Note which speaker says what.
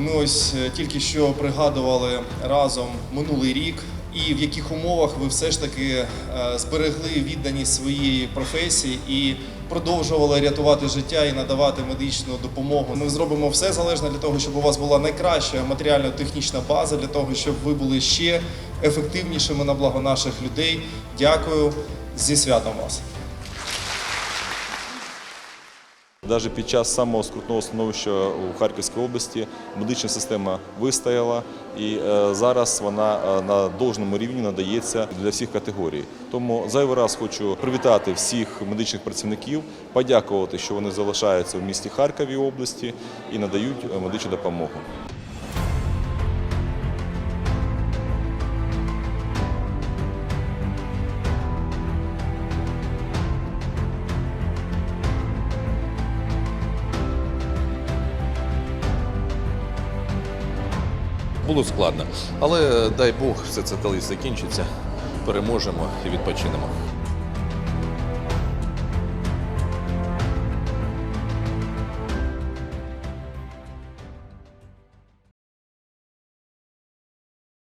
Speaker 1: ми ось е, тільки що пригадували разом минулий рік, і в яких умовах ви все ж таки е, зберегли відданість своєї професії і продовжували рятувати життя і надавати медичну допомогу. Ми зробимо все залежне для того, щоб у вас була найкраща матеріально-технічна база, для того, щоб ви були ще ефективнішими на благо наших людей. Дякую зі святом вас.
Speaker 2: Навіть під час самого скрутного становища у Харківській області медична система вистояла, і е, зараз вона е, на должному рівні надається для всіх категорій. Тому зайвий раз хочу привітати всіх медичних працівників, подякувати, що вони залишаються в місті Харкові області і надають е, медичну допомогу.
Speaker 3: Було складно, але дай Бог, все це колись закінчиться. Переможемо і відпочинемо.